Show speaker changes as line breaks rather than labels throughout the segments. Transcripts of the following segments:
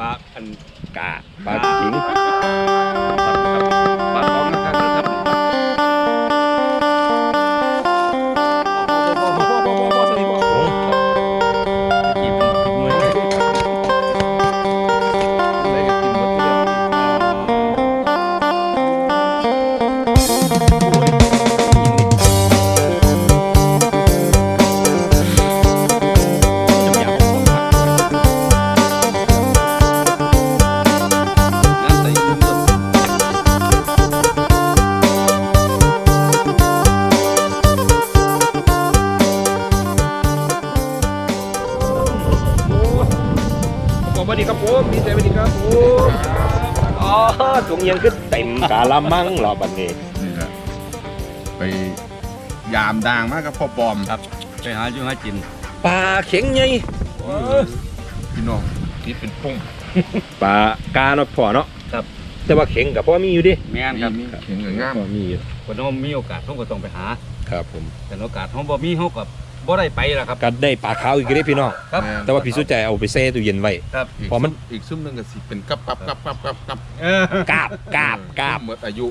ปลาอัน
กาปลาขิง สวัสดีครับผมดีใจสวัสดีครับผมอ๋อถุงยังขึ้นเต็มกาละมังเหรอบัดนี้
นี่ครับไปยามด่างมากกับพ่อปอม
ครับไปหาอยู่หากิน
ปลาเข็งไง
พี่น้องนี่เป็นพุ่ง
ปลากาเนาะพ่อเนาะ
ครับ
แต่ว่าเข็งกับพ่อมีอยู่ดิ
แม่นครับ
มีเขียงกับง่าม
พ่อมีอยู่
คนเรามีโอกาสเขาก็ต้องไปหา
ครับผม
แต่โอกาสเขาบ่มีเขาก็บ่ ได้ไปล่ะครับ
ก็ได้ปลาขาวอีกได้พี่น้อง
ครับ
แต่ว่าพี่สุใจเอาไปแช่ตู้เย็นไว้
ครับ
อีก
พอมัน
อีกซุ้มหนึงก็สิเป็นกับกับกับกับกับกับ
เออกา
บกาบกาบ
หมดอายุ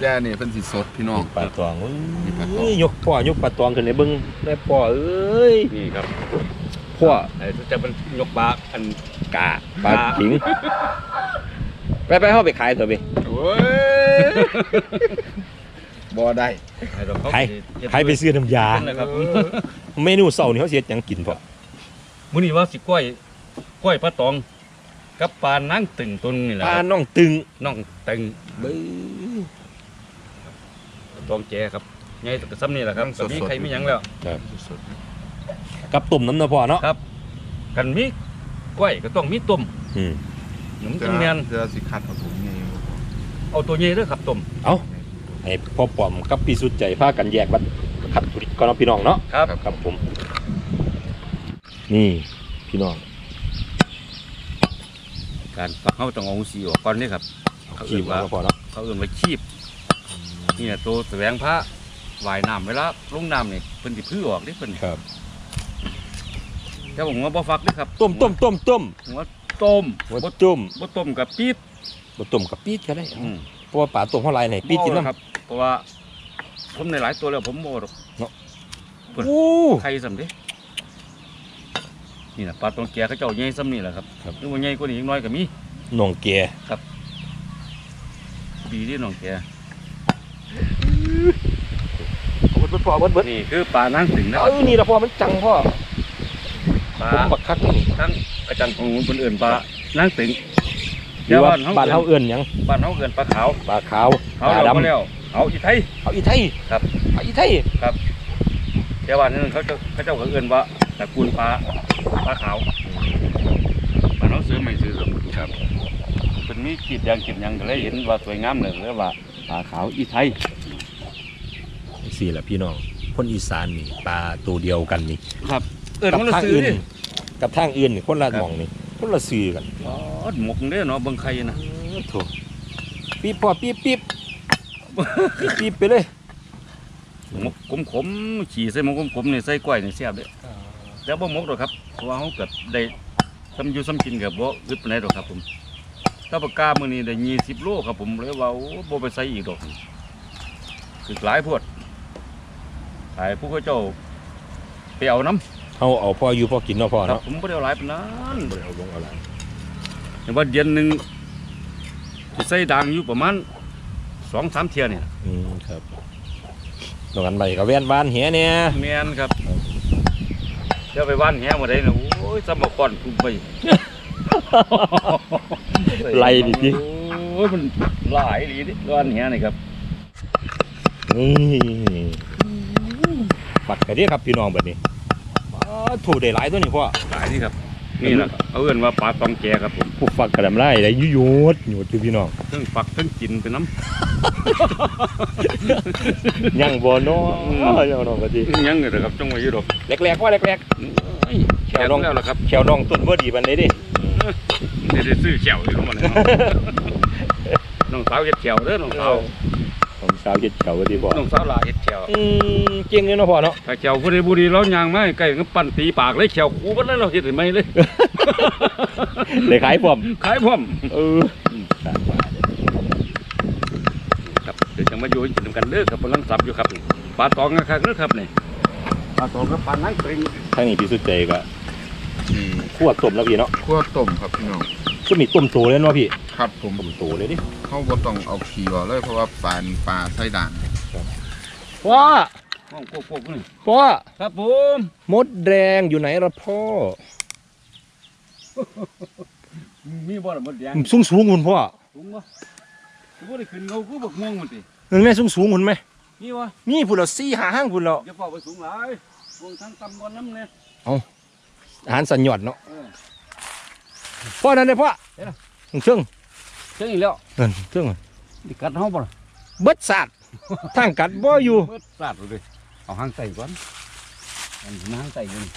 แย่นี่เป็นสิสดพี่น้อง
ปลาตวง
มีปลาตวง
เอ้ยยกพ่อยกปลาตวงขึ้นในเบิ้งได้พ่อเอ้ย
นี่ครับ
พ่อ
ไอ้จะเป็นยกปลาอัน
กาปลาขิง ไปไปเข้าไปขายเถอะพี่
โอ้ย บ่ได้
ไอ้ดอกเขา
ใคร
เฮ็ด
ใครไปซื้อน้ำยา
นั่นแหละครับ
เมนูเสาร์นี่เขาเสียหยังกินพ่อ
มื้อนี้ว่าสิกล้วยกล้วยปลาตอง กับปลานางตึงตัวนึงนี่แหละ
ปลา
ครับ
น้องตึง
น้องตึง
บื้อ
ตองแจครับใหญ่แตัวซ้ำนี่แหละครับก็มีใครมีหยังแล้ว
สด
กับตุ่มน้ำเนาะพ่อเนาะ
ครับ กันมีกล้วยก็ต้องมีต้ม
อืม
หนุ่ม
ๆ
จังแม่น
เจอสิคัดเอาถุงไง
เอาตัวใหญ่เด้อครับต้ม
เอา ให้พ่อปอมกับพี่สุดใจพากันแยกบัดขัดธุรกิจก่อนเนาะพี่น้องเนาะ
ครับ
ครับผม นี่พี่น้อง
การฝักเขาต้องเอาสีออกก่อนนี่ครับเขา
ขี
เอื่
บ
น
มา
ว่า
พ่อเนาะ
เขาเอื่นว่าชีพนี่นะตัวแสวงพระว่ายน้ำเวลาลงน้ำนี่เพิ่นสิพื้อออกนี่เพิ่น
ครับ
แต่ว่าหัวบ่ฟักนี่ครับ
ต้มต้มต้มต้ม
หัวต้ม
หัวจุ่ม
บ่ต้มกับปี๊ด
บ่ต้มกับปี๊ดก็ได้
อืม
เพ ราะว่าปลาต้มเท่าไรไหนปี๊ดกิน
บ่
น้ำ
ครับ เพราะว่า ผมในหลายตัวแล้วผมบ่หรอกเปิด
อู้
ใครสำเด้นี่นะปลาตัวแก่เขาเจ้าใหญ่ซ้ำนี่แหละครับหรือว่าใหญ่กว่านี้อีกน้อยก็มี
หน่องแก
ดีที่น้องแก่
เอาเบิดพ่อเบิดเบิด
นี่คือปลานางถึงนะค
เอ
รับ
อนี่ละพ่อมันจังพ่อ
ปลา
ผมบักคักนี่
ทั้งอาจารย์ของคนอื่นปลานางถึง
หรือว่าบ้านเฮาเอื้อนหยัง
บ้านเฮาเกินปลาขาว
ปลาขาว
เขา
ปลา
เรา
ดำ
มาแล้วเอาอีไทย
เอาอีไทย
ครับ
เอาอีไทย
แต่ว่านั่นเขาเจ้าเขาเจ้าก็เอิ้นว่าตระกูลปลาปลาขาวบ้านเฮาซื้อไม่ซื้อครับครับเป็นมีกีดยางกีดหยังก็เลยเห็นว่าสวยงามเลยเลยว่าปลาขาวอีไทย
สี่แหละพี่น้องคนอีสานนี่ปลาตัวเดียวกันนี่
ครับเอิ้น
กับ
มันละ
ทาง
ซื้อ
อื่น
นี่
กับทางอื่นนี่คนละ
ครับ
หมองนี่ คนละซื้อกัน
อ๋อหมกเด้อเนาะเบิ่งไข่นะ
โถปี๊บพ่อปี๊บปี๊บปี๊บปี๊บไปเลย
หมกขมๆขี่ใส่หมกขมๆนี่ใส่กล้วยนี่แซ่บเด้อแล้วบ่หมกดอกครับเพราะว่าเฮาก็ได้ซ้ำอยู่ซ้ำกินก็บ่อึดปานใดดอกครับผมถ้าปากกามื้อนี้ได้20โลครับผมเลยว่าโอ้บ่ไปใส่อีกดอกคือหลายโพวดหลายผู้เขาเจ้าไปเอาน้ำ
เอาเอาพ่ออยู่พ่อกินเนาะพ่อ
ครับ
เนาะ
ผมบ่ได้เอาหลายปานนั้น
บ่ได้เอาลงเอาหลาย
แต่ว่าเดือนหนึงสิใส่ด่างอยู่ประมาณ2-3เที่ยนี่
อืมครับตรงนั้นไปกับแว่นบ้านเหียเนี่ย
แม่นครับเดี๋ยวไปว่านแหมาได้นะโอ้ยสมก่อนกูไป
ไล่ดิพี่
โอ้ยมันหลายดีดิว่านแหนี่ครับ
นี่ปัดกระเดียครับพี่น้องแบบนี้อ้า ถูกได้หลายตัวนี่พ่อ
หลายดีครับ นี่แหละครับเอาเอิ้นว่าปลาตองแกครับผม
ผู้ฝักกระดำไล่ได้ยุยดหยุดอยู่พี่น้อง
ทั้งฝักทั้งกินไปน้
ยังบ่เนาะ
อืม
ยังน้องก็ดีำ
ยังเลยครับจงไว้อยู่ดอก
แรกๆว่าแรก
โอ้ยแขวน้องแล้วล่ะครับ
ๆแขวน้องต้นบ่ดีปานใดเดิ
เดี๋ยวได้ซื้อแขวอยู่มันยน้องสาวเฮ็ดแขวเด้อน้องสาว
ผม สาวเฮ็ดแขวก็ดีพ่อ
น้องสาวหลาเฮ็ดแขว
อืมเก่งเลยเนาะพ่อเนาะ
ถ้าแขวผู้ใดผู้ดีแล้วยางมาใกล้ก็ปั้นตีปากเลยแขวกูบ่ได้เราเฮ็ดให้ไหมเลย
เลยขายพร้อม
ขายพร้อม
เออ
ครับเดี๋ยวจะมาอยู่กินกันเด้อครับกำลังสับอยู่ครับปลาตองนะครับเด้อครับนี่ปลาตองกับปลาไหนเกรง
ทางนี้พี่สุดใจก็
อืม
คั่วต้มแล้วพี่เนาะ
คั่วต้มครับพี่น้อง
ก็มีต้มโตเลยเนาะพี่
ครับผม
ต้มโตเลยดิ
เขาบ่ต้องเอาขี้ออกเลยเพราะว่าปลาปลาไส้ด่าง
พ่อ
ห้องโป๊กๆนี่
พ่อ
ครับผม
มดแดงอยู่ไหนล่ะพ่อ
มีบ่ล่ะมดแดง
สูงสูงๆคุณพ่อ
สูงบ่บ่ได้ขึ้นเขาคือบักม่วงมันติ
เห็นไหมสูงสูงๆคุณไหม
นี่วะ
มีพุ่นละสี่หาห้างพุ่นละ
อย่าเฝ้าไปสูงหลายม่วงทั้งตำบนน้ำเนี่ย
อาหารสัญญอดเนาะ
เออ
พ่อนั่นเลยพ่อ
เห็นแล้ว
เชื่อง
เจ๊งอีกแล้ว
นั่นเชื่อง
นี่กัดเฮาบ่ล่ะ
เบิดสัตว์ทางกัดบ่อยู่
เบิดสาดเลยเอาหางใส่ก่อนอันนี้หางใส่อยู่นี่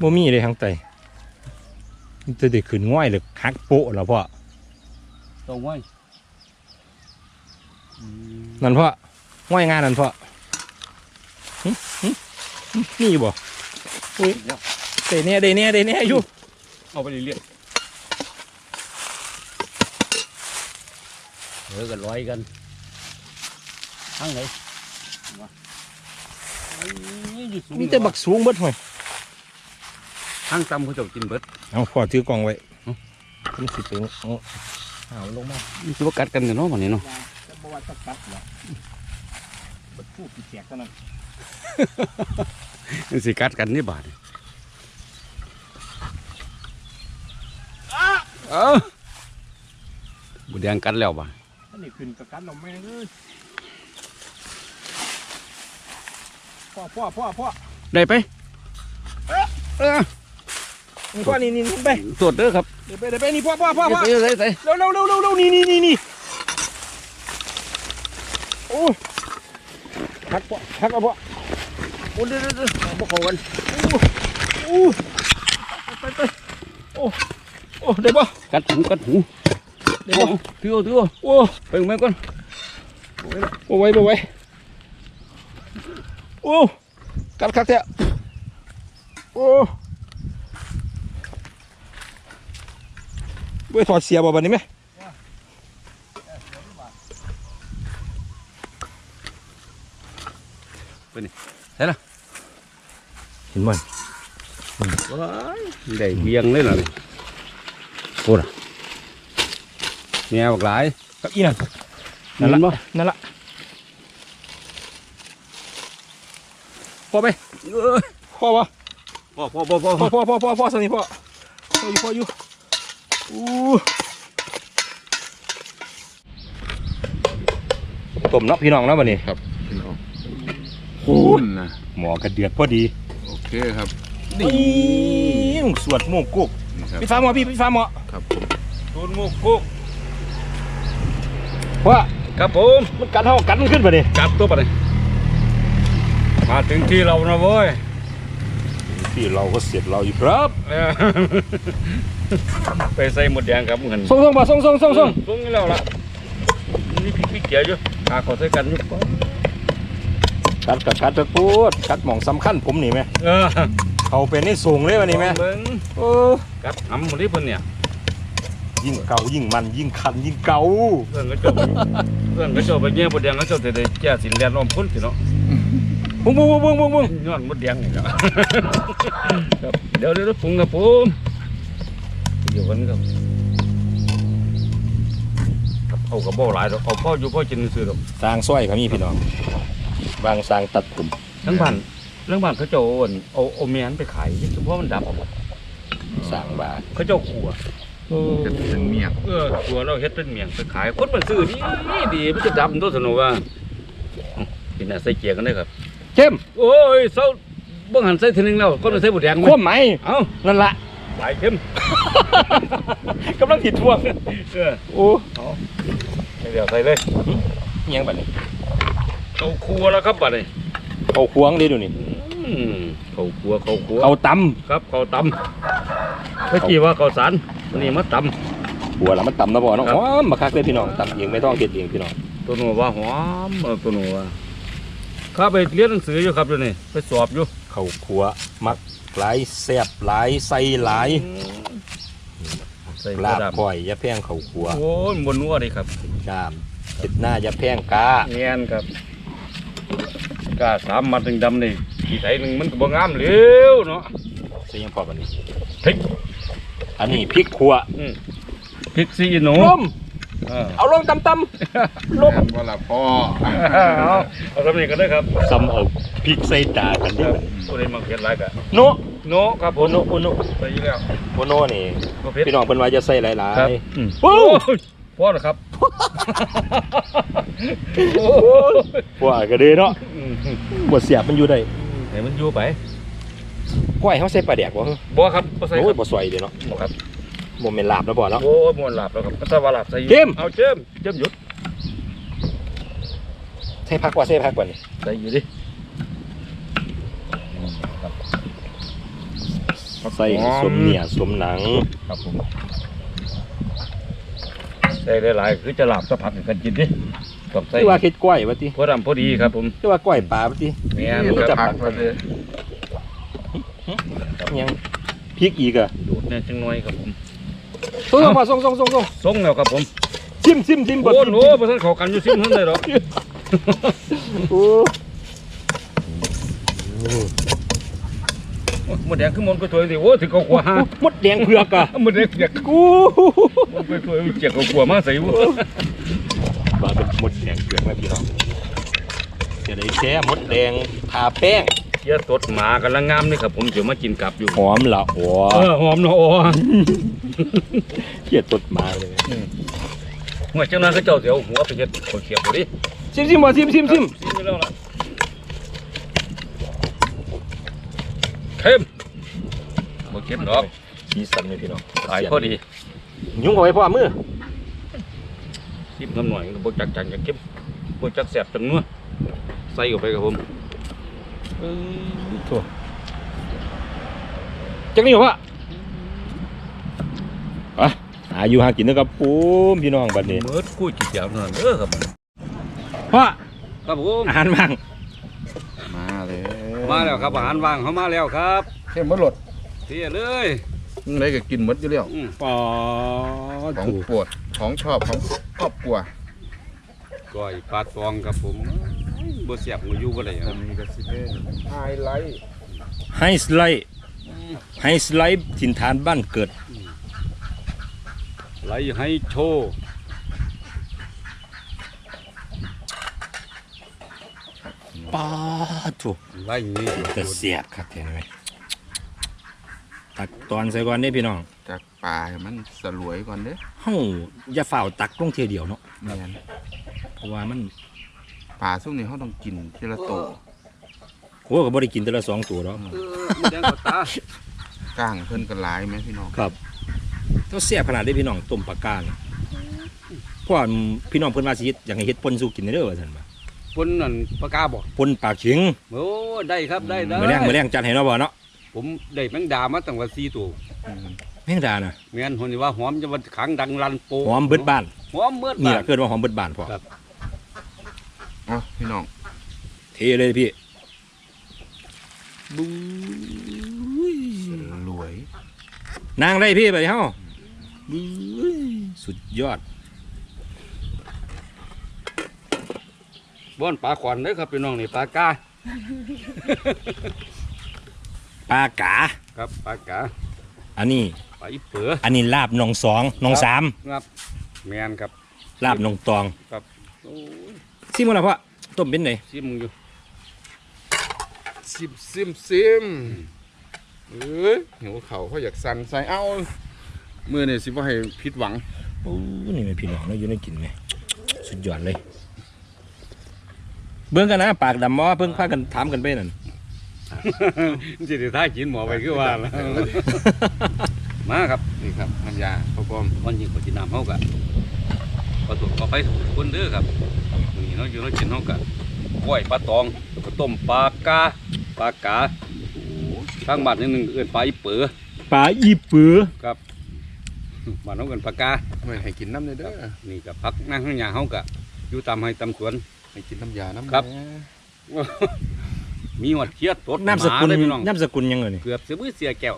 บ่มีเลยทางไตมันจะได้ขึ้นง่อยหรือหักโปะแล้วพ่อ
ตรงไว้อืม
นั่นพ่อง่อยงานนั่นพ่อหึหึหึนี่บ่อุ้ย
เดี๋ยว
เดเน่เดเน่เดเน่อยู่
เอาไปเรื่อยๆเออกันร้อยกันทางไหนวะไอ้นี่อยู่สูง
มีแต่บักสูงเบิดห่วย
ทางต่ำเขาเจะกินเบิด
เอาพ่อถือกล่องไว้
หึ
ผมสิเป็นเอาเอาลงมา
นี่คือว่ากัดกันกันเนาะวันนี้เนาะ
จะบ่ว่าจะกัดเหรอเบิดผู้ปีแตกเท่านั้น
นี่สิกัดกันนี่บาดนี่เออบุแดงกัดแล้วบ่า
อันนี้ขึ้นกับกัดเราแม่งเอ้ยพ่อพ่อพ่อพ่อ
ได้ไป เออ
นี่พ่อนี่นี่นี่ไป
ตรวจเด้อครับ
เดี๋ยวไปเดี๋ยวไปนี่พ่อพ่อพ่อพ่อ
ไปใส่ใส่
เร็วเร็วเร็วเร็วเร็วนี่นี่นี่นี่โอ้ยหักพ่อหักเอาพ่อ
โอ้เด้อเด้อเด้อเอาบ่เข้ากัน
โอ้ไปไปโอ้โอ้ได้ป่ะ
กัดหูกัดหู
ได้ป่ะ
ถือเอาถือเอา
โอ้
ไปแม่ก่อน
บ่ไหว้บ่ไหว้โอ้กัดคักแท้โอ้บ่ถอดเสียบ่บัดนี้ไหมเห็นมัน
ว้ายได้เบียงเลยล่ะ นี่โอ้ล่ะแมวบักหลาย
กับอีนั่น
นั่นละ
นั่นละพอไป
เออ
พอปะ
พ่อพ่อพ่อพ่อ
พอพอพอพอพอสนิทพอพออยู่พออยู่อู้ต้มเนาะพี่น้องเนาะบัดนี้
ครับพี่น้องคูณนะ
หมอกระเดือดพอดี
โอเคครับ
นี่มึงสวดโมกกุก
นี่ครับ
พี่ฟ้าหมอพี่พี่ฟ้าหมอ
ครับผม
ตูนมุกกุก
ว่า
ครับผม
มันกัดเท่ากัดมันขึ้นบัดนี้
จับตัวไปเลยมาถึงที่เรานะเว้ย
พี่เราก็เสร็จเราอยู่ครับ
เออไปใส่หมดแดงครับเงิน
ส่งส่งมาส่งส่งส่งส่ง
ส่งนี่แล้วล่ะนี่พี่พี่เกียร์อยู่หาขอใส่กันอยู่
กัดกัดกัดไปพูดกัดหมองสำคัญผมนี่ไหม
เออ
เขาเป็นในส่งเลยวันนี้ไหม
เบิ่ง
เออ
กัดหำหมดที่เพิ่นเนี่ย
ยิ่งเก่ายิ่งมันยิ่งคันยิ่งเก่า
เพื่อนก็เจบเพื่อนก็เจบไปเงี้ยหมดแดงก็เจบแต่ได้แก่สินแดนรอมพ้นสิเนาะ
บุ้งบุ้งบุ้งบุ้งบุ้ง
ย้อนหมดแดงนี่แหละครับเดี๋ยวเดี๋ยวปรุงครับผมเดี๋ยวกันครับกับเอากับบ่หลายดอกเอาพ่ออยู่พ่อกินซื้อดอก
สร้างสร้อยเขามีพี่น้องวางสร้างตัดกลุ่ม
ทั้งบ้านเรื่องบ้านเขาเจ้าเอาอั่นเอาเอาแมนไปขายเพราะมันดับ
สร้างบาท
เขาเจ้าขัว
จะเป็นเมียง
เออขัวเราเฮ็ดเป็นเมียงไปขายคนมันซื้อดีดีมันจะดับตัวสนุกว่ากินน่ะใส่เกียร์กันได้ครับ
เข้ม
โอ้ยเศร้าเบิ่งหันใส่ทีนึงแล้วคนมันใส่บุแดง
คว่ำไหม
เอ้า
นั่นละ
หลายเข้ม
กำลังผิดทวง
เออ
โอ้
เดี๋ยวใส่เลย
เงียงบัดนี้
เขาครัวแล้วครับบัดนี้
เขาควงเด้ดูนี่
อืมเขาครัวเขาครัว
เขาต
ครับเขาตำเมื่อกี้ว่าเขาสารวั นนี้มาตำ
หัวละมันตำนะบ่เนาะ
ครับ
หอมมาคักเลยพี่น้องตำเองไม่ต้องเก็ดเองพี่น้องำ
ตัวหนูว่าหอมเออตัวหนูว่าข้าไปเรียนหนังสืออยู่ครับอยู่นี่ไปสอบอยู่
เข้าครัวมักหลายแซ่บหลายใส่หลาย
ใส่
ลาบ
กระด
ก้อยอยาแพงเข้าครัว
โอ้ยบนนัวดิครับ
ดามเห็ดหน้าอยาแพงกา
เนียนครับกาสามมัดหนึ่งดำนี่กี่ไถหนึ่งมันก็บ่งามเหลวเนาะ
ใส่หยังพอบัดนี้
พริก
อันนี้พริกขัว
อืมพริกซีอิโน
ลม
เออ
เอาลงตำตำลม
ว่าละพ่อ
เอาเอาทำนี่กันได้อครับ
ซ้ำเอาพริกใส่ตากันดิ
ครับผู้ใดมาเผ็ดหลายกะ
โน
โนครับผ
โอ
ม
โนโอโน
ใส่อยู่แล้ว
โอโนนี่
บ่เผ็ด
พี่น้องเพิ่นว่าจะใส่หลาย
ครับ
ๆ
อืม
โอ้
โอ้ยพอแล้วครับโอ้ย
พวกก็เลยเนาะ
อืม
บ่เสียบมันอยู่ได้
ให้มันอยู่ไป
ก้อยเฮาใส่ปลาแดกบ่
บ่ครับบ่ใส่
โอ้
ค
ย
รับ
บ่สวยเด้เนาะ
บ่ครับ
บ่แม่นลาบแล้วบ่เนาะ
โอ้ยมวนหลับแล้วครับก็ถ้าว่าหลับใส่อยู่
เจิม
เอาเจิมเจิมหยุด
ใส่ผักว่าใส่ผักบ่นี่
ใส่อยู่ดิอืมครับ
ใส่สมเนี่ยสมหนัง
ครับผมใส่หลายๆคือจะหลับสักพักหนึ่งกันกินดิต้องใส่
คือว่าเฮ็ดก้อยว่าติ
พอดำพอดีครับผม
คือว่าก้อยปลาว่าติ
แม่น
นี่
ค
จะ
รับ
พักมาเลย
ยังพริกอีกอะ
ดูดเนี่ยจังน้อยครับผม
ส่งมาส่งส่งส่งส่ง
ส่งแล้วครับผม
ชิมชิมชิม
โอ้
บ่
โหประทันเขากันอยู่ซิมเท่าไหร่หรอก
โอ้
หมดแดงขึ้นมนต์ก็ถวยสิโอ้ถึงเขาขวา
หมดแดงเผือกอะ
หมดแดงเปียก
กู
มันก็ถวยเจียกเขาขวามาใส่บุ
มาเป็นหมดแดงเผือกแล้วพี่น้องจะได้แช่หมดแดงทาแป้ง
เยอะตดหมากำลังงามนี่ครับผมเดี๋ยวมากินกลับอยู่
หอมละหัว
เออหอมเนาะโอ้
เขียดตดมาเลย
เมื่อเจ้านั้นก็เจ้าเดี๋ยวหัวไปเฮ็ดข้าวเขียบบ่ดิ
ชิมชิมบ่ชิมชิมชิม
ซิมไปแล้วล่ะเข้มบ่เข้มดอก
สีสันเลยพี่น้อง
ขายพอดี
ยุ่งเอาไว้พ่อมือ
ซิมน้ำหน่อยก็บ่จักจังจักเข้มบ่จักแซ่บจังนัวใส่เข้าไปครับผม
ถั่วจังนี่พ่อไปหาอยู่หากินนะครับปุ้มพี่น้องบัดนี้
เมื่อกู้จิตเดียวนั่นเด้อครับมัน
พ่อ
ครับผม
อาหารมั่ง
มาเลย
มาแล้วครับอาหารว่างเขามาแล้วครับ
เข้มบ่หลด
เที่ยเลย
อะไรก็กินหมดอยู่แล้ว
อืม
ปอ
ของ
ถูก
โปวดของชอบของครอบครัว
ก้อยปลาตองครับผม บ่เสียบบ่อยู่บ่ได้ครับ
มีกระสิเล่นไฮไลท์
ไฮสไลด์ไฮสไลด์ถิ่นฐานบ้านเกิด
ไหลให้โชว์
ปาถูก
ไหลนี่
จะเสียบครับเห็นไหมตักตอนใส่ก่อนได้พี่น้อง
จากปลาให้มันสลวยก่อนเด้อ
เฮ้าอย่าฝ่าวตักลงเทียเดียวเนาะ
แม่น
เพราะว่ามัน
ปลาช่วงนี้เขาต้องกินทีละโตว
โอ้ก็บ่ได้กินแต่ละสองตัวหรอก
เออมันแดงกว่าตา
ก้างเพิ่นก็หลายไหมพี่น้อง
ครับต้องเสียบขนาดได้พี่น้องต้มปลากาเนี่ยเพราะว่าพี่น้องเพิ่นว่าสิเฮ็ดอยากให้เฮ็ดปนสู่กินเด้อว่าซั่นว่า
ปนนั่นปากกาบ่
ปนปลาเข็ง
โอ้ได้ครับได้ได้
มื้อแรงมื้อแรงจัดให้เนาะบ่เนาะ
ผมได้แมงดามาตั้งว่า4ตัว
อืม
แมงดาน่ะ
แม่นคนนี้ว่าหอมจะว่าขังดังลันโป
หอมเบิดบ้าน
หอมเบิด
นี่
บ้า
ล่ะเกิดว่าหอมเบิดบ้านพอ
ครับ
เอ๋อพี่น้อง
เทเลยพี่
บูสลวย
นางได้พี่ไปเฮาบื้อสุดยอด
บ้อนปลาขวัญเด้อครับพี่น้องนี่ปลากา
ปลากา
ครับปลากา
อันนี้
ปลาอีเปือ
อันนี้ลาบหนองสองหนองสาม
ครับแม่นครับ
ลาบหนองตอง
โอ้ย
ซิมกันแล้วพ่อต้มเป็นไหน
ซิมอยู่
ซิมซิมซิมเอ้ยหิวเขาเขาอยากสั่นใส่เอ้ามือนี่สิว่าให้ผิดหวัง
โอ้นี่ไม่พี่น้องเราอยู่ในกินไหมสุดยอดเลย เบิ่งกันนะปากดำมอเพิ่งพากันถามกันไปนั่น
สิได้ท่ากินหมอไปคือว่าแล้วมาครับ
นี่ครับน้ำยาพ่อปอม
วันยิงขอจินน้ำเฮากะขอตัวขอไปคนเด้อครับ นี่เนาะอยู่เนาะกินเฮากะกล้วยปลาตองแล้วก็ต้มปลากาปลากาทางบ้านนิดนึงเอื้อนปลาอีเปือ
ปลาอีปือ
ครับบ้านเฮาเอิ้นปลากา
ไม่ให้กินน้ำเลยเด้อ
นี่ก็พักนั่งข้างหน้าเฮากะอยู่ตามให้ตามสวน
ให้กินน้ำยาน้ำ
ครับ
แหน่
มีหอดเคียดตด
นามสกุล
หเลยพี่น้อง
นามสกุลยังไงนี่
เกือบเสียมือเสียแก้ว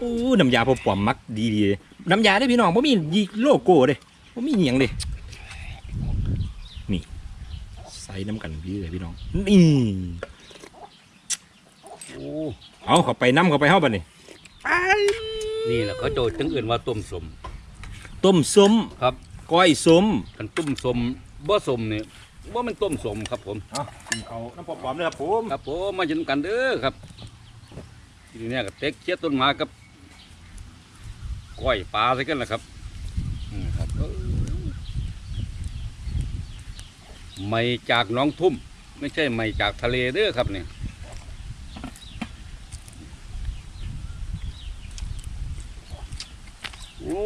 อู้น้ำยาพอปอมมักดีดีเลย น้ำยาได้อพี่น้องบ่มียีโลโก้เด้บ่มีหยังเด้นี่ ใส่น้ำกันดีเลยพี่น้อง นี่
โอ้
เอาเข้าไปน้ำเข้าไปเฮาบัดนี้
นี่แหละเขาโจทย์จังอื่นว่าต้มสม
ต้มส้ม
ครับ
ก้อยส้ม
กันต้มสมบ่สมนี่บ่แมันต้มสมครับผม
เอากินเขาน้ำพอปอมเลยครับผม
ครับผมมากินกันเด้อครับทีนี้ก็เต็กเคียดต้นหมากับ ก้อยปลาใส่กันแหละครับอืมครับเออไม่จากหน้องทุ่ม ไม่ใช่ไม่จากทะเลเด้อครับเนี่ยโอ้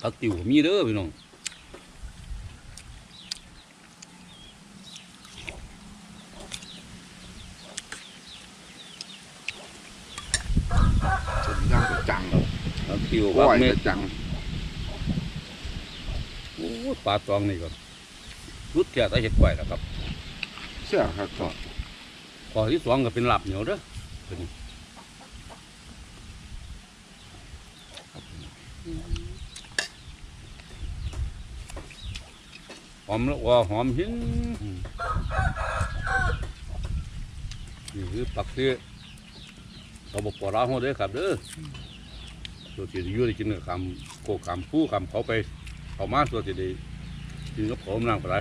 ผักติ๋วมีเด้อพี่น้อง
สมย่างก็จัง
ผักติ๋ว
ก้
ผัก
อย
เม็
ก็
ด
จัง
โอ้ปลาตองนี่ก่อนรุดเทียตาเห็ดก้อยแล้วครับ
เชื่อครับก็
ข้อที่สองก็เป็นหลับเหนียวเด้อตัวนี้หอมแล้วว่าหอมหินนี่คือปักเสื้อเราบอกปลาร้าหัวเด้อครับเด้อ ตัวที่อยู่ได้กินกับคำโกคำผู้คำเขาไปเขามาตัวที่ได้กินกับผมนั่งไปไร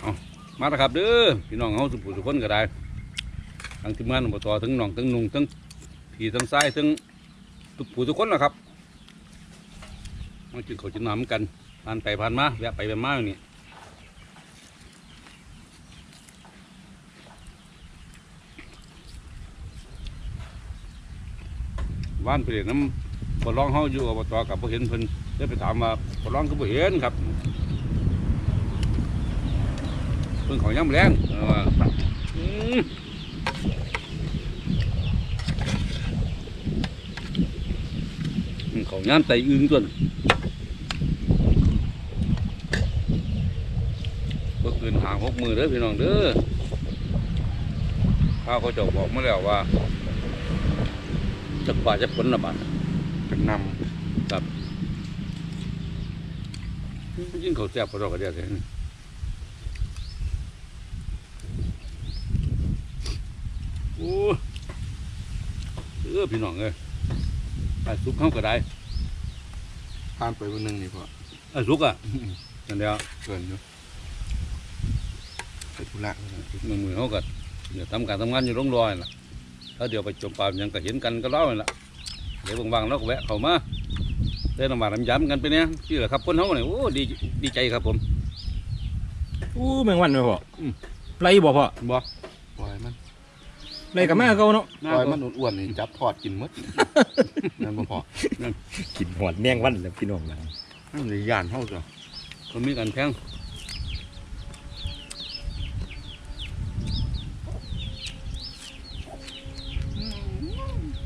เอามาแล้วครับเด้อพี่น้องเขาสุภูสุคนก็ได้ทั้งทีมงานอบตทั้งน้องทั้งนุ่งทั้งพี่ทั้งซ้ายทั้งทุกผู้ทุกคนนะครับมากินข้าวกินน้ำกันผ่านไปผ่านมาแวะไปแวะมาอยู่นี่ ว่านไปเรียนน้ำบอร้องเฮาอยู่อบตกับบ่เห็นเพิ่นได้ไปถามว่าบอร้องก็บ่เห็นครับเพิ่งเขาย่ำแรงเอออืมอืมเขาย่ำไตอึ้งตัวน่ะก็คืนหางหกมือเด้อพี่น้องเด้อข้าเขาจ้าบอกมาแล้วว่า จักบาทจะผลละบาท
เป็นน
ยิ่งเขาแซ่บเขาเราก็เดียวเลยโอ้เออพี่น้องเอ้ยไอ้ซุปเข้าก็ได้ำ
ผ่านไปวันหนึงนี่พอ
ไอ้ซุกอะนั่นเดียว
เกินอยู่ไปธุระแล้วนะ
มือมือเขาก็เดี๋ยวทำการทำงานอยู่โรงรอยล่ะ ถ้าเดี๋ยวไปจมปลายังก็เห็นกันก็เล่าเลยล่ะเดี๋ยวบางๆเราก็แวะเข้ามาได้น้ำหวานน้ำย้ำกันไปเนี่ยที่แหละครับคนเขาเนี่ยโอ้ดีดีใจครับผม
อู้แมงวันไหมพ่ออ
ม
ไรบ่พ่อ
บ่
ปล่อยมัน
ไรกับแม่เขาเนาะ
ปล่อยมันอ้วนๆนี่จับทอดกินหมดนั่นบ่พอ
กินหอดแมงวันแล้วพี่น้องนะ
นั่นเลยย่านเฮาจ้ะ
มันมีกันแพง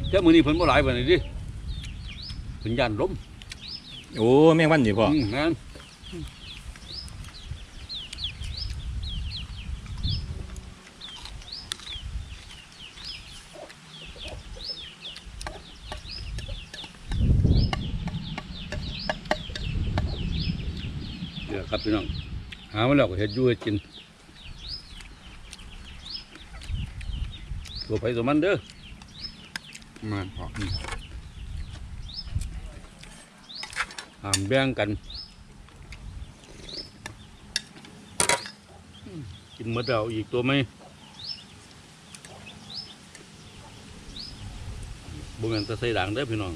เจ้ามือนี้เพิ่นบ่หลายปานนี้ดิเพิ่นย่านลม
โอ้แมงวันนี่พ่อ
อืมแม่นเดี๋ยวครับพี่น้องหามาแล้วก็เห็ดอยู่เฮ็ดกินตัวไปตัวมันเด้อ
มันพอ
หามแบ่งกัน กินมดแล้วอีกตัวไหมบุญเงินตะไซด่างเด้พี่น้อง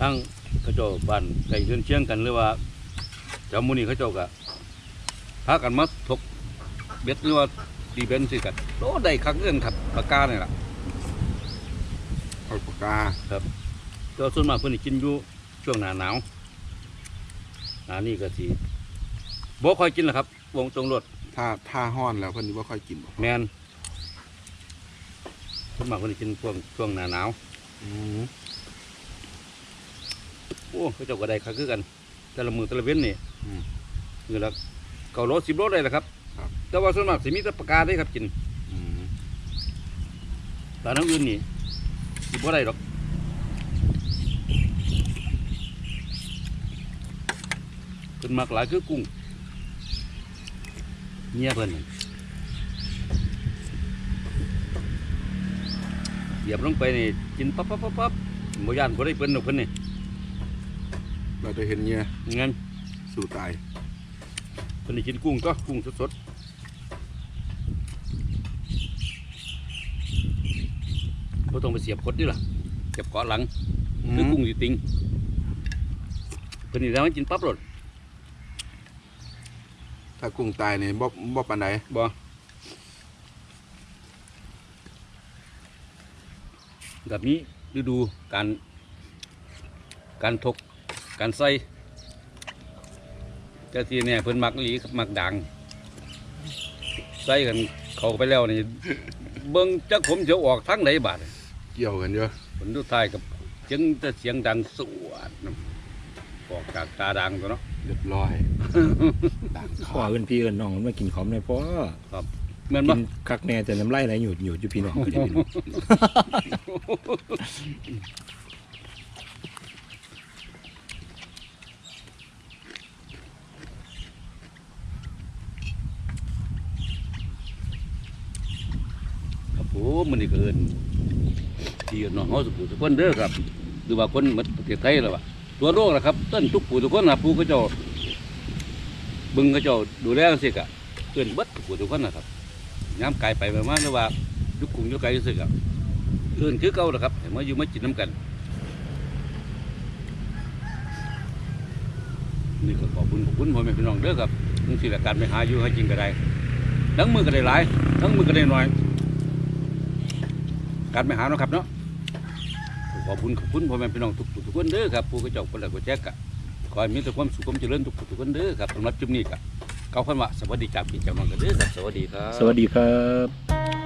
ตั้งเขาเจ้าบ้านไก่เฮือเชียงกันหรือว่าเจ้ามูนี่เขาเจ้ากะพากันมาทกเบ็ดหรือว่าตีเบนสิกัน โอ้ได้คักเอื้อนครับปากกาเนี่ยล่ะ
เอาปากกา
ก็ส่วนมากเพิ่นสิกินอยู่ช่วงหน้าหนาวหน้านี้ก็สิบ่ค่อยกินหรอกครับ วงตรงรถ
ถ้าถ้าห้อนแล้วเพิ่นสิบ่ค่อยกินบ่
แมนคนมากคนสิกินช่วงช่วงหน้าหนาว
อืม
โอ้เขาเจ้าก็ได้คักคือกัน แต่ละมือแต่ละเว้นนี่มือละเก้าโลสิบโลได้แหละครับ แต่ว่าส่วนมากสิมีแต่ปากกาได้ครับกิน
อืม
แต่น้ำอื่นนี่สิบ่ได้หรอกเพิ่นมักหลายคือกุ้งเมียเพิ่นนั่นเหยียบลงไปนี่กินปั๊บปั๊บปั๊บปั๊บบ่ย่านบ่ได้เพิ่นดอกเพิ่นนี่
เราจะเห็นเหงื่อ
งั้น
สู่ตาย
เพิ่นได้กินกุ้งก็กุ้งสดๆ บ่ต้องไปเสียบคดนี่ล่ะเก็บเกาะหลังคือกุ้งสิติงเพิ่นนี่แล้วมันกินปั๊บโลด
ถ้ากุ้งตายนี่บ่บ่ปานใด
บ่แบบนี้ฤดูการ การทกการใส่เจ้าที่เนี่ยเพิ่นมักอีหลีครับมักดังใส่กันเข้าไปแล้วนี่เบิ่งจักผมจะออกทางไหนบาด
เกี่ยวกันเยอะ
ผลทุดท้ายกับเสียงแต่เสียงดังสวดนำออกจากตาดังตัวเนาะ
เรียบร้อยดัง
พ่อ
ขาด
เอิ้นพี่เอิ้นน้องมากินของในอยพ่อ
แม่น
กิ
บ่
นคักแน่แต่น้ำลายไหลหยุดหยุดอยู่พี่น้องก็ได้พี่น้อง
ครับผมมันนี่ก็เอิน ที่น้องเฮาสุขทุกคนเด้อครับหรือว่าคนหมดประเทศไทยแล้วว่าตัวโรคนะครับต้นทุกผู้ทุกคนนะผู้ก็เจ้าบึงก็เจ้าดูแลกันสิกะเอิ้นบิดทุกผู้ทุกคนนะครับย้ำกายไปไปมาหรือว่ายุคกรุงยุคไกลสิกะเอิ้นคือเก่าแหละครับให้มาอยู่มากินน้ำกันนี่ก็ขอบคุณขอบคุณพ่อแม่พี่น้องเด้อครับทั้งสี่ละการไปหาอยู่ให้จริงก็ได้ทั้งมือก็ได้หลายทั้งมือก็ได้น้อย การไปหาเนาะครับเนาะ ขอบคุณขอบคุณพ่อแม่พี่น้องทุกผู้ทุกคนเด้อครับผู้กระจอกคนละกระแจกอะขอให้มีแต่ความสุขความเจริญทุกผู้ทุกคนเด้อครับสำหรับจุดนี้ก็เก้าคนว่าสวัสดีจากพี่เจ้าน้องกันเด้อครับสวัสดีครับ
สวัสดีครับ